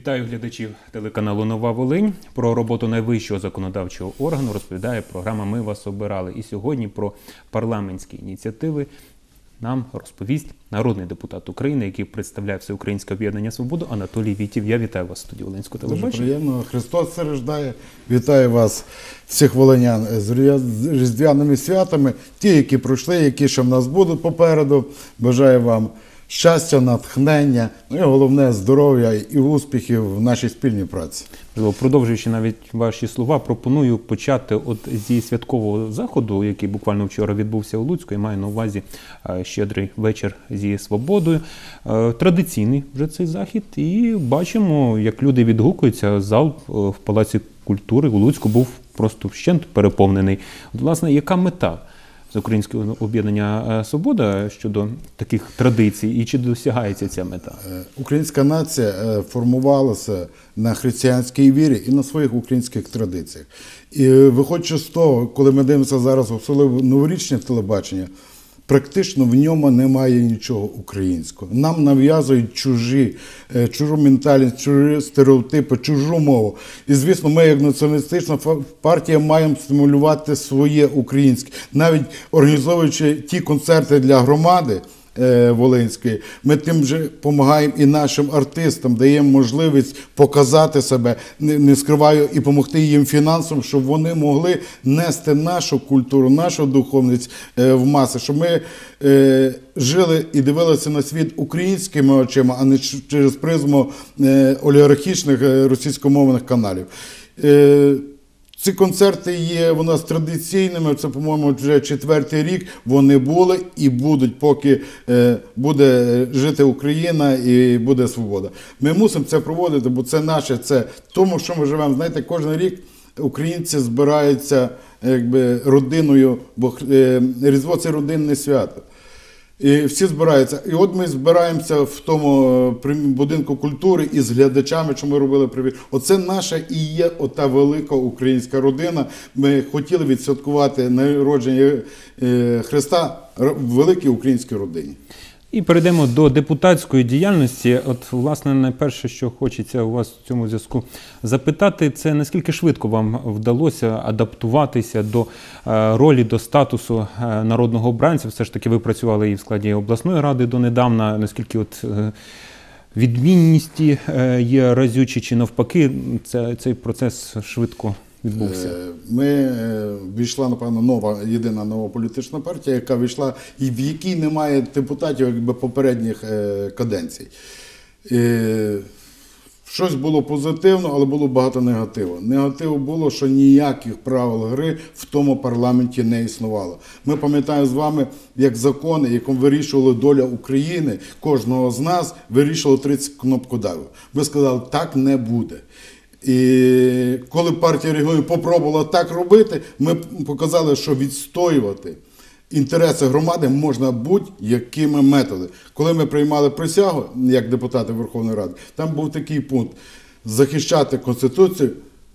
Вітаю глядачів телеканалу Нова Волинь. Про роботу найвищого законодавчого органу розповідає програма Ми вас обирали. І сьогодні про парламентські ініціативи нам розповість народний депутат України, який представляє Всеукраїнське об'єднання Свободу Анатолій Вітів. Я вітаю вас в студії Волинського Дуже приємно. Христос страждає. Вітаю вас, всіх волинян, з різдвяними святами. Ті, які пройшли, які ще в нас будуть попереду. Бажаю вам щастя, натхнення, ну і головне здоров'я і успіхів в нашій спільній праці. Продовжуючи навіть ваші слова, пропоную почати от зі святкового заходу, який буквально вчора відбувся у Луцьку, і маю на увазі е, щедрий вечір зі свободою. Е, Традиційний вже цей захід, і бачимо, як люди відгукуються. Зал е, в Палаці культури у Луцьку був просто вщент переповнений. От, власне, яка мета? З українського об'єднання е, Свобода щодо таких традицій, і чи досягається ця мета? Е, Українська нація е, формувалася на християнській вірі і на своїх українських традиціях. І виходячи з того, коли ми дивимося зараз, особливо новорічне телебачення, практично в ньому немає нічого українського. Нам нав'язують чужі, е, чужу ментальність, чужі стереотипи, чужу мову. І звісно, ми, як націоналістична партія, маємо стимулювати своє українське, навіть організовуючи ті концерти для громади. Е, Волинської, ми тим же допомагаємо і нашим артистам, даємо можливість показати себе, не, скриваю, і допомогти їм фінансово, щоб вони могли нести нашу культуру, нашу духовність е, в маси, щоб ми е, жили і дивилися на світ українськими очима, а не через призму олігархічних російськомовних каналів. Ці концерти є у нас традиційними. Це, по-моєму, вже четвертий рік. Вони були і будуть, поки е, буде жити Україна і буде свобода. Ми мусимо це проводити, бо це наше, це тому, що ми живемо. Знаєте, кожен рік українці збираються якби родиною, бо е, Різдво це родинне свято. І всі збираються. І от ми збираємося в тому е, будинку культури із глядачами, що ми робили привіт. Оце наша і є ота велика українська родина. Ми хотіли відсвяткувати народження е, Христа в великій українській родині. І перейдемо до депутатської діяльності. От, власне, найперше, що хочеться у вас в цьому зв'язку запитати, це наскільки швидко вам вдалося адаптуватися до е, ролі, до статусу е, народного обранця. Все ж таки, ви працювали і в складі обласної ради донедавна. Наскільки от е, відмінності є разючі, чи навпаки, це, цей процес швидко відбувся? Е, Ми е, війшла, напевно, нова єдина нова політична партія, яка війшла, і в якій немає депутатів якби попередніх е, каденцій. Щось було позитивно, але було багато негативу. Негативу було, що ніяких правил гри в тому парламенті не існувало. Ми пам'ятаємо з вами, як закони, яким вирішували доля України, кожного з нас вирішували 30 кнопкодавів. Ви сказали, так не буде. І коли партія регіонів попробувала так робити, ми показали, що відстоювати інтереси громади можна будь-якими методами. Коли ми приймали присягу як депутати Верховної Ради, там був такий пункт захищати Конституцію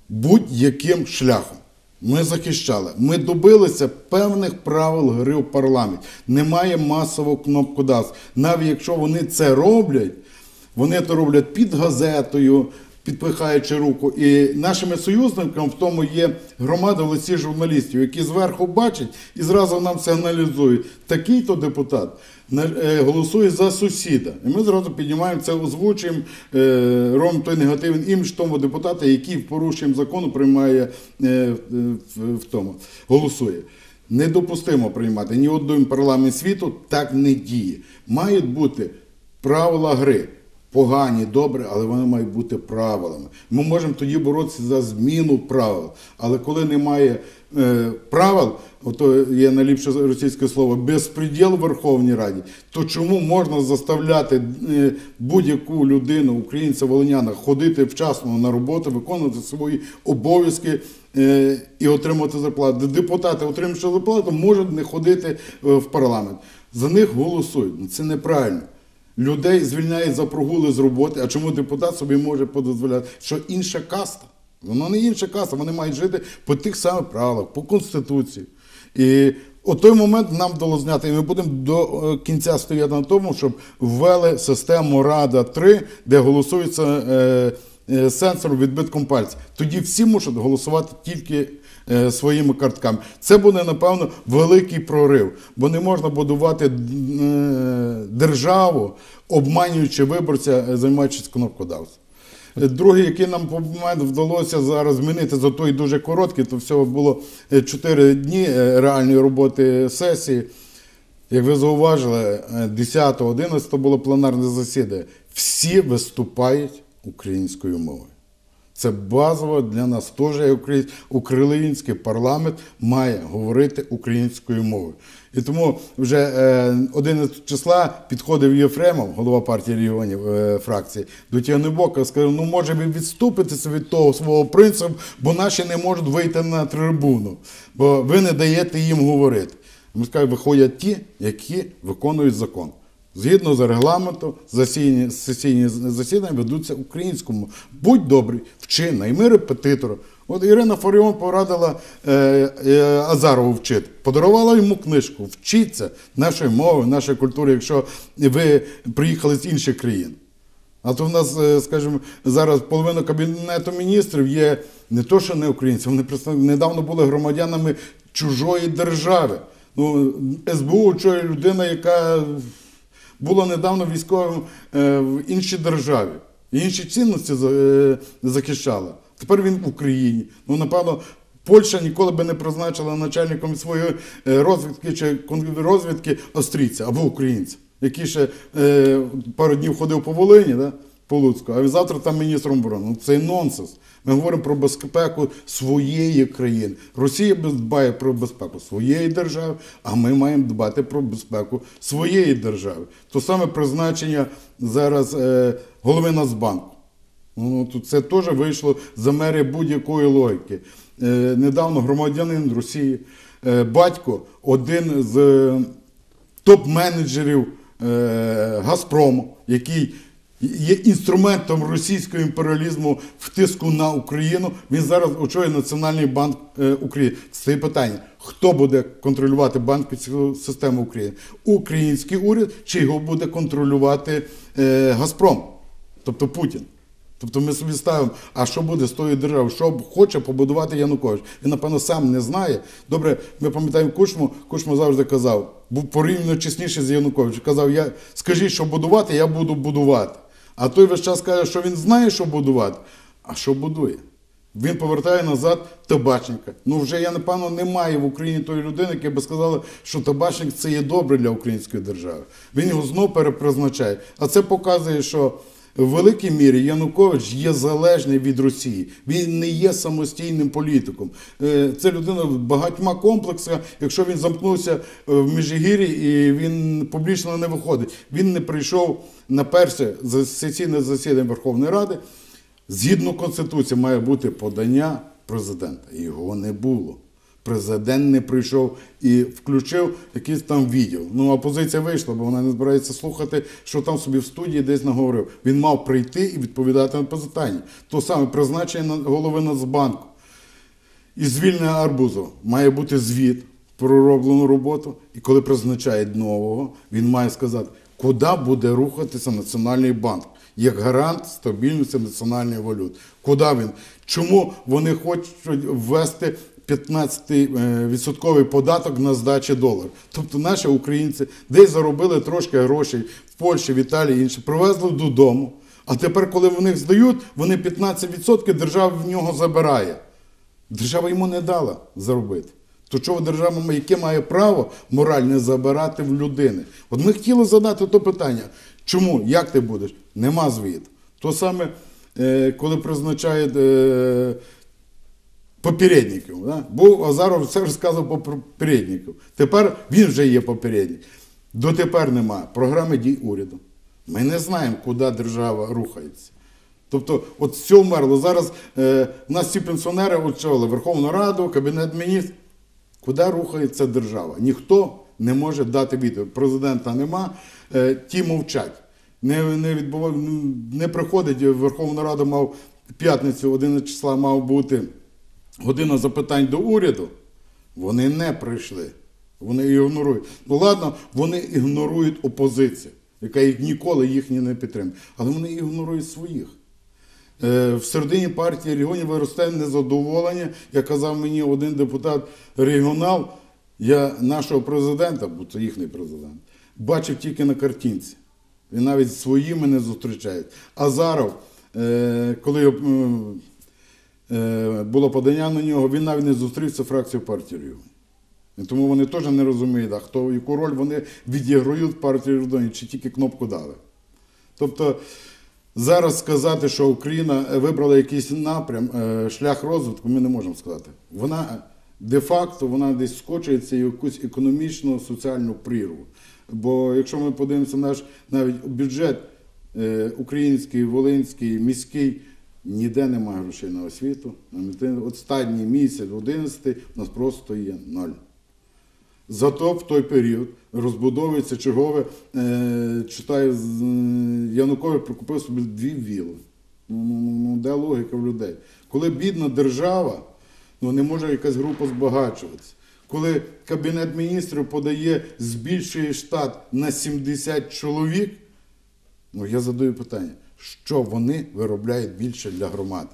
будь-яким шляхом. Ми захищали. Ми добилися певних правил гри в парламенті. Немає масового кнопкодавства. Навіть якщо вони це роблять, вони це роблять під газетою, підпихаючи руку. І нашими союзниками в тому є громада в лиці журналістів, які зверху бачать і зразу нам сигналізують. Такий-то депутат е, голосує за сусіда. І ми зразу піднімаємо це, озвучуємо, е, робимо той негативний імідж тому депутата, який в порушенням закону приймає е, в, в тому, голосує. Недопустимо приймати ні один парламент світу так не діє. Мають бути правила гри. Погані, добре, але вони мають бути правилами. Ми можемо тоді боротися за зміну правил. Але коли немає е, правил, ото є найліпше російське слово, безпреділ в Верховній Раді, то чому можна заставляти е, будь-яку людину, українця, волиняна, ходити вчасно на роботу, виконувати свої обов'язки е, і отримати зарплату? Депутати, отримавши зарплату, можуть не ходити е, в парламент. За них голосують. Це неправильно. Людей звільняють за прогули з роботи. А чому депутат собі може подозволяти? Що інша каста? Воно не інша каста, вони мають жити по тих самих правилах, по Конституції. І у той момент нам вдалося зняти, і ми будемо до е, кінця стояти на тому, щоб ввели систему Рада 3, де голосуються е, е, сенсором відбитком пальця. Тоді всі мусять голосувати тільки своїми картками. Це буде, напевно, великий прорив, бо не можна будувати е, державу, обманюючи виборця, е, займаючись кнопкодавством. Е, Другий, який нам вдалося зараз змінити за той дуже короткий, то всього було 4 дні е, реальної роботи сесії. Як ви зауважили, 10-11 було пленарне засідання. Всі виступають українською мовою. Це базово для нас теж український парламент має говорити українською мовою. І тому вже е, 11 числа підходив Єфремов, голова партії регіонів е, фракції, до Тягнебока і сказав, ну може ви відступитеся від того свого принципу, бо наші не можуть вийти на трибуну, бо ви не даєте їм говорити. Ми скажемо, виходять ті, які виконують закон. Згідно з регламентом, засідання, сесійні засідання ведуться українському. Будь добрий, вчи, найми репетитора. От Ірина Фаріон порадила е, е, Азарову вчити. Подарувала йому книжку. Вчіться нашої мови, нашої культури, якщо ви приїхали з інших країн. А то в нас, е, скажімо, зараз половина кабінету міністрів є не то, що не українці, вони представ- недавно були громадянами чужої держави. Ну, СБУ очолює людина, яка була недавно військовим е, в іншій державі. Інші цінності е, захищала. Тепер він в Україні. Ну, напевно, Польща ніколи би не призначила начальником своєї е, розвідки чи контррозвідки австрійця або українця, який ще пару днів ходив по Волині, да, по Луцьку, а завтра там міністром оборони. Ну, це нонсенс. Ми говоримо про безпеку своєї країни. Росія дбає про безпеку своєї держави, а ми маємо дбати про безпеку своєї держави. То саме призначення зараз е, голови Нацбанку. Ну, це теж вийшло за мери будь-якої логіки. Е, недавно громадянин Росії, е, батько, один з топ-менеджерів Газпрому, який є інструментом російського імперіалізму в тиску на Україну. Він зараз очолює Національний банк е, України. Це питання: хто буде контролювати банківську систему України? Український уряд чи його буде контролювати е, Газпром, тобто Путін? Тобто ми собі ставимо, а що буде з тою державою, що хоче побудувати Янукович. Він, напевно, сам не знає. Добре, ми пам'ятаємо Кучму, Кучма завжди казав, був порівняно чесніший з Януковичем. Казав, я, скажіть, що будувати, я буду будувати. А той весь час каже, що він знає, що будувати, а що будує. Він повертає назад табачника. Ну вже я напевно немає в Україні тої людини, яка би сказала, що табачник це є добре для української держави. Він його знов перепризначає. А це показує, що в великій мірі Янукович є залежний від Росії. Він не є самостійним політиком. Е, Це людина багатьма комплексах. Якщо він замкнувся е, в Міжгір'ї і він публічно не виходить, він не прийшов на перше сесійне засідання Верховної Ради. Згідно Конституції має бути подання президента. Його не було. Президент не прийшов і включив якийсь там відео. Ну, опозиція вийшла, бо вона не збирається слухати, що там собі в студії десь наговорив. Він мав прийти і відповідати на питання. То саме призначення голови Нацбанку і звільнення Арбузова. Має бути звіт про роблену роботу. І коли призначають нового, він має сказати, куди буде рухатися Національний банк як гарант стабільності національної валюти. Куди він? Чому вони хочуть ввести 15% податок на здачі доларів? Тобто наші українці десь заробили трошки грошей в Польщі, в Італії, інше, привезли додому. А тепер, коли вони їх здають, вони 15% держава в нього забирає. Держава йому не дала заробити. То чого держава, яке має право моральне забирати в людини? От ми хотіли задати то питання. Чому? Як ти будеш? Нема звіту. То саме, е, коли призначають попередників. Да? Був Азаров все розказував по попередників. Тепер він вже є попередник. Дотепер немає програми дій уряду. Ми не знаємо, куди держава рухається. Тобто, от все вмерло. Зараз е, у нас всі пенсіонери очолили Верховну Раду, Кабінет міністрів. Куди рухається держава? Ніхто не може дати відповідь. Президента нема, е, ті мовчать. Не, не, відбуває, не приходить Верховна Рада мав п'ятницю, 11 числа мав бути година запитань до уряду. Вони не прийшли. Вони ігнорують. Ну ладно, вони ігнорують опозицію, яка їх ніколи їхні не підтримує. Але вони ігнорують своїх. Е, В середині партії регіонів виросте незадоволення, як казав мені один депутат регіонал, я нашого президента, бо це їхній президент, бачив тільки на картинці. Він навіть своїми не зустрічає. Азаров, е, коли м, е, було подання на нього, він навіть не зустрівся фракцією регіонів. Тому вони теж не розуміють, а хто яку роль вони відіграють в партії чи тільки кнопку дали. Тобто зараз сказати, що Україна вибрала якийсь напрям, е, шлях розвитку, ми не можемо сказати. Вона де-факто вона десь скочується в якусь економічну, соціальну прірву. Бо якщо ми подивимося наш навіть бюджет е, український, волинський, міський, ніде немає грошей на освіту. Останній місяць, 11 у нас просто є ноль. Зато в той період розбудовується чергове, е, читаю, е, Янукович прикупив собі дві віли. Ну, ну, ну, ну, де логіка в людей? Коли бідна держава, ну не може якась група збагачуватися. Коли Кабінет міністрів подає, збільшує штат на 70 чоловік, ну я задаю питання, що вони виробляють більше для громади?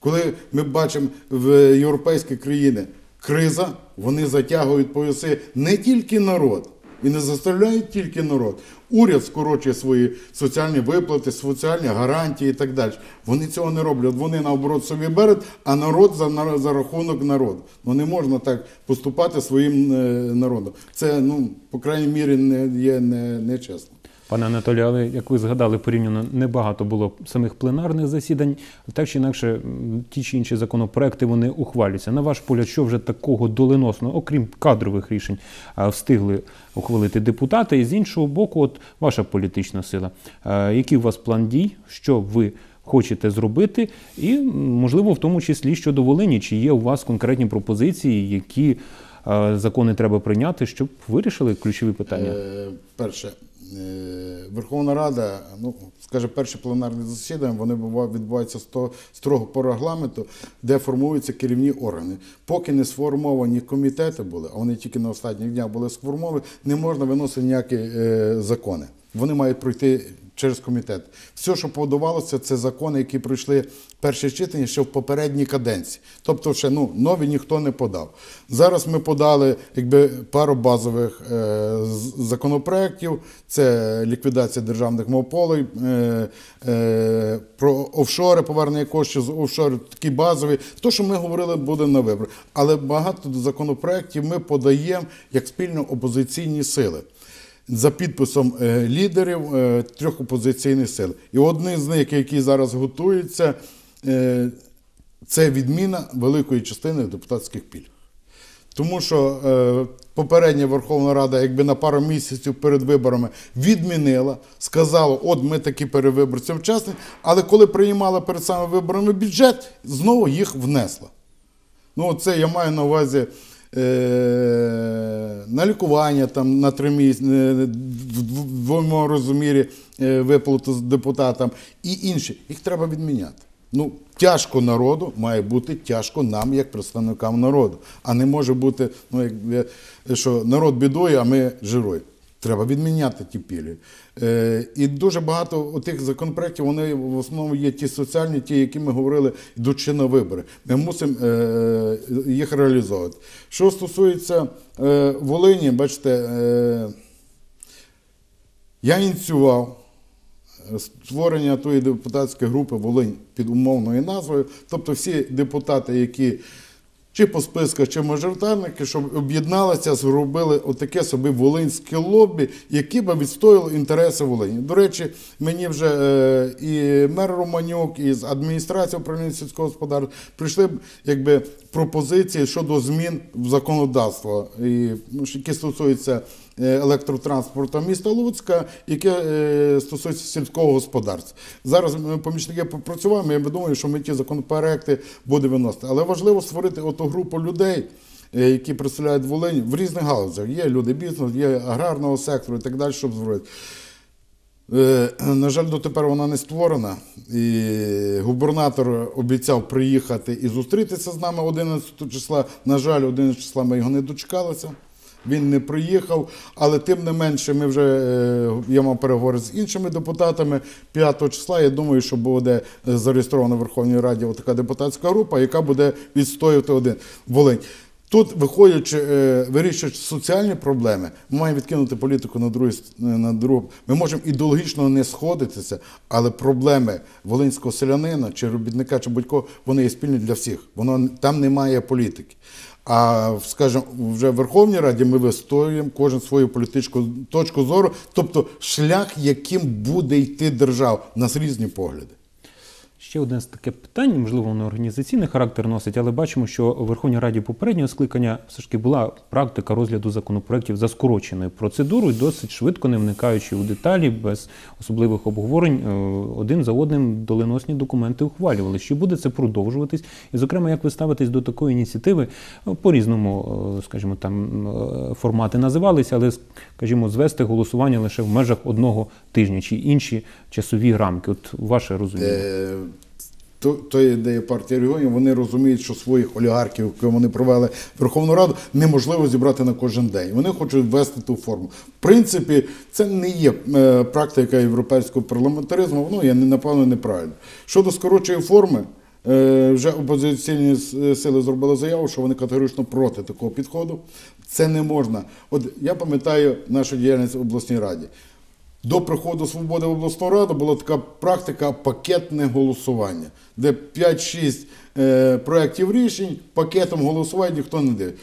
Коли ми бачимо в європейські країни криза, вони затягують пояси не тільки народ і не заставляють тільки народ. Уряд скорочує свої соціальні виплати, соціальні гарантії і так далі. Вони цього не роблять. Вони наоборот собі беруть, а народ за, за рахунок народу. Ну не можна так поступати своїм е, народом. Це, ну, по крайній мірі, не є не, не чесно. Пане Анатолію, але як ви згадали, порівняно небагато було самих пленарних засідань. Так чи інакше, ті чи інші законопроекти вони ухвалюються. На ваш погляд, що вже такого доленосного, окрім кадрових рішень, встигли ухвалити депутати, і з іншого боку, от ваша політична сила. Який у вас план дій? Що ви хочете зробити? І, можливо, в тому числі щодо Волині, чи є у вас конкретні пропозиції, які закони треба прийняти, щоб вирішили ключові питання? Е, перше, е, Верховна Рада, ну, скаже, перше пленарні засідання, вони бува- відбуваються строго по регламенту, де формуються керівні органи. Поки не сформовані комітети були, а вони тільки на останніх днях були сформовані, не можна виносити ніякі е, закони. Вони мають пройти через комітет. Все, що подавалося, це закони, які пройшли перше читання ще в попередній каденції. Тобто, ще ну, нові ніхто не подав. Зараз ми подали якби, пару базових е, законопроєктів. Це ліквідація державних монополій, е, е, про офшори, повернення коштів з офшорів, такі базові. То, що ми говорили, буде на вибори. Але багато законопроєктів ми подаємо як спільно опозиційні сили за підписом е, лідерів е, трьох опозиційних сил. І один з них, який зараз готується, е, це відміна великої частини депутатських пільг. Тому що попередня Верховна Рада, якби на пару місяців перед виборами відмінила, сказала, от ми такі перевиборці вчасні, але коли приймала перед самими виборами бюджет, знову їх внесла. Ну, це я маю на увазі на лікування там, на три місяці, е, в двома розмірі е, виплату депутатам і інші. Їх треба відміняти. Ну, тяжко народу має бути тяжко нам, як представникам народу. А не може бути, ну, як, е, що народ бідує, а ми жируємо. Треба відміняти ті пільги. Е, і дуже багато тих законопроєктів, вони в основному є ті соціальні, ті, які ми говорили, йдучи на вибори. Ми мусимо е, їх реалізовувати. Що стосується е, Волині, бачите, е, я ініціював е, створення тої депутатської групи Волинь під умовною назвою. Тобто всі депутати, які чи по списках, чи мажоритарники, щоб об'єдналися, зробили отаке собі волинське лобі, яке би відстояло інтереси Волині. До речі, мені вже е, і мер Романюк, і з адміністрації управління сільського господарства прийшли якби пропозиції щодо змін в законодавство, і, ну, які стосуються електротранспорту міста Луцька, яке е, стосується сільського господарства. Зараз ми помічники попрацюємо. Я думаю, що ми ті законопроекти будемо виносити. Але важливо створити оту групу людей. е, Які представляють Волинь в різних галузях. Є люди бізнесу, є аграрного сектору і так далі, щоб зробити. Е, На жаль, дотепер вона не створена. І губернатор обіцяв приїхати і зустрітися з нами 11 числа. На жаль, 11 числа ми його не дочекалися. Він не приїхав, але тим не менше, ми вже е, я мав переговори з іншими депутатами 5 числа. Я думаю, що буде е, зареєстрована в Верховній Раді така депутатська група, яка буде відстоювати один Волинь. Тут, виходячи, е, вирішуючи соціальні проблеми, ми маємо відкинути політику на другу, на другу. Ми можемо ідеологічно не сходитися, але проблеми волинського селянина чи робітника, чи будь-кого, вони є спільні для всіх. Воно там немає політики. А скажімо, вже в Верховній Раді ми вистоюємо кожен свою політичну точку зору, тобто шлях, яким буде йти держава. У нас різні погляди. Ще одне з таке питання, можливо, воно організаційний характер носить, але бачимо, що у Верховній Раді попереднього скликання все ж таки була практика розгляду законопроєктів за скороченою процедурою, досить швидко, не вникаючи у деталі, без особливих обговорень, е, один за одним доленосні документи ухвалювали. Чи буде це продовжуватись? І, зокрема, як ви ставитесь до такої ініціативи? Ну, По-різному, е, скажімо, там е, формати називалися, але, скажімо, звести голосування лише в межах одного тижня чи інші часові рамки. От ваше розуміння. Е, то, то ідея партії регіонів, вони розуміють, що своїх олігархів, які вони провели в Верховну Раду, неможливо зібрати на кожен день. Вони хочуть ввести ту форму. В принципі, це не є е, практика європейського парламентаризму, воно є напевно неправильно. Щодо скорочої форми, е, вже опозиційні сили зробили заяву, що вони категорично проти такого підходу. Це не можна. От я пам'ятаю нашу діяльність в обласній раді. До приходу свободи в обласну раду була така практика пакетне голосування, де 5-6 е, проєктів рішень пакетом голосування ніхто не дивить.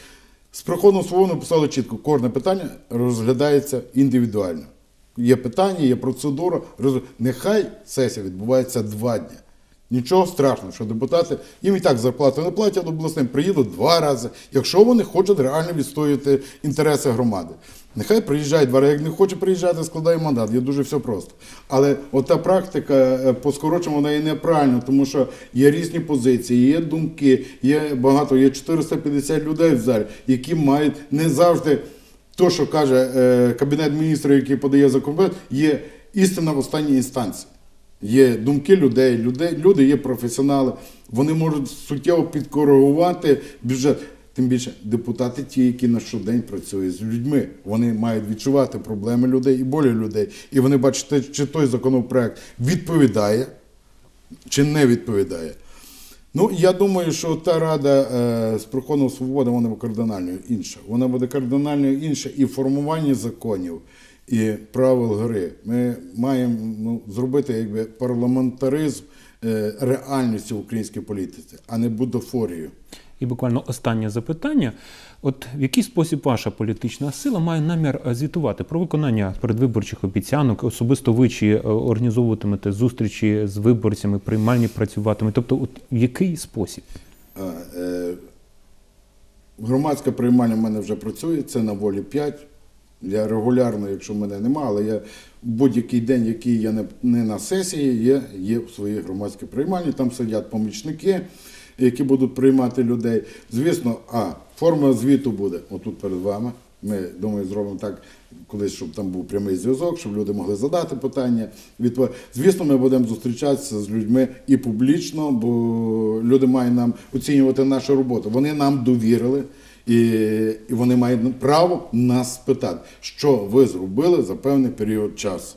З приходом свободи писали чітко, кожне питання розглядається індивідуально. Є питання, є процедура. Нехай сесія відбувається два дні. Нічого страшного, що депутати їм і так зарплату не платять обласним, приїдуть два рази, якщо вони хочуть реально відстоювати інтереси громади. Нехай приїжджають два рази, як не хоче приїжджати, складає мандат. Є дуже все просто. Але ота практика е, по скороченню, вона є неправильна, тому що є різні позиції, є думки, є багато, є 450 людей в залі, які мають не завжди то, що каже е, Кабінет міністрів, який подає законопроект, є істина в останній інстанції. Є думки людей, людей, люди є професіонали, вони можуть суттєво підкоригувати бюджет. Тим більше депутати, ті, які на щодень працюють з людьми, вони мають відчувати проблеми людей і болі людей. І вони бачать, чи той законопроект відповідає, чи не відповідає. Ну, я думаю, що та рада е, з приходом свободи вона кардинально інша. Вона буде кардинально інша і в формуванні законів, і правил гри. Ми маємо ну, зробити якби, парламентаризм е, реальністю в українській політиці, а не бутафорію. І буквально останнє запитання. От в який спосіб ваша політична сила має намір звітувати про виконання передвиборчих обіцянок? Особисто ви чи е, організовуватимете зустрічі з виборцями, приймальні працюватимете? Тобто, от в який спосіб? А, е, громадське приймання в мене вже працює, це на волі 5. Я регулярно, якщо мене нема, але я будь-який день, який я не, на сесії, є, є в своїй громадській приймальні, там сидять помічники, які будуть приймати людей. Звісно, а форма звіту буде отут перед вами. Ми думаю, зробимо так, колись, щоб там був прямий зв'язок, щоб люди могли задати питання. Відпов- Звісно, ми будемо зустрічатися з людьми і публічно, бо люди мають нам оцінювати нашу роботу. Вони нам довірили. І, і вони мають право нас спитати, що ви зробили за певний період часу.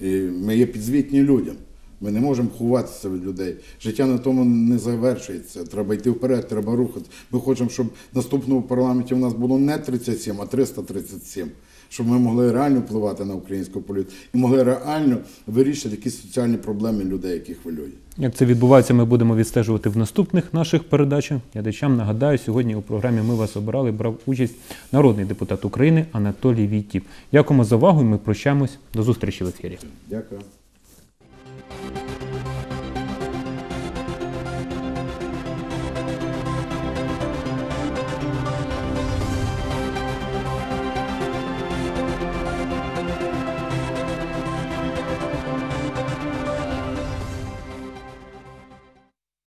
І ми є підзвітні людям. Ми не можемо ховатися від людей. Життя на тому не завершується. Треба йти вперед, треба рухатися. Ми хочемо, щоб в наступному парламенті у нас було не 37, а 337. Щоб ми могли реально впливати на українську політику і могли реально вирішити якісь соціальні проблеми людей, які хвилюють. Як це відбувається, ми будемо відстежувати в наступних наших передачах. Глядачам нагадаю, сьогодні у програмі Ми вас обирали брав участь народний депутат України Анатолій Війтіп. Дякуємо за увагу. і Ми прощаємось. До зустрічі в ефірі. Дякую.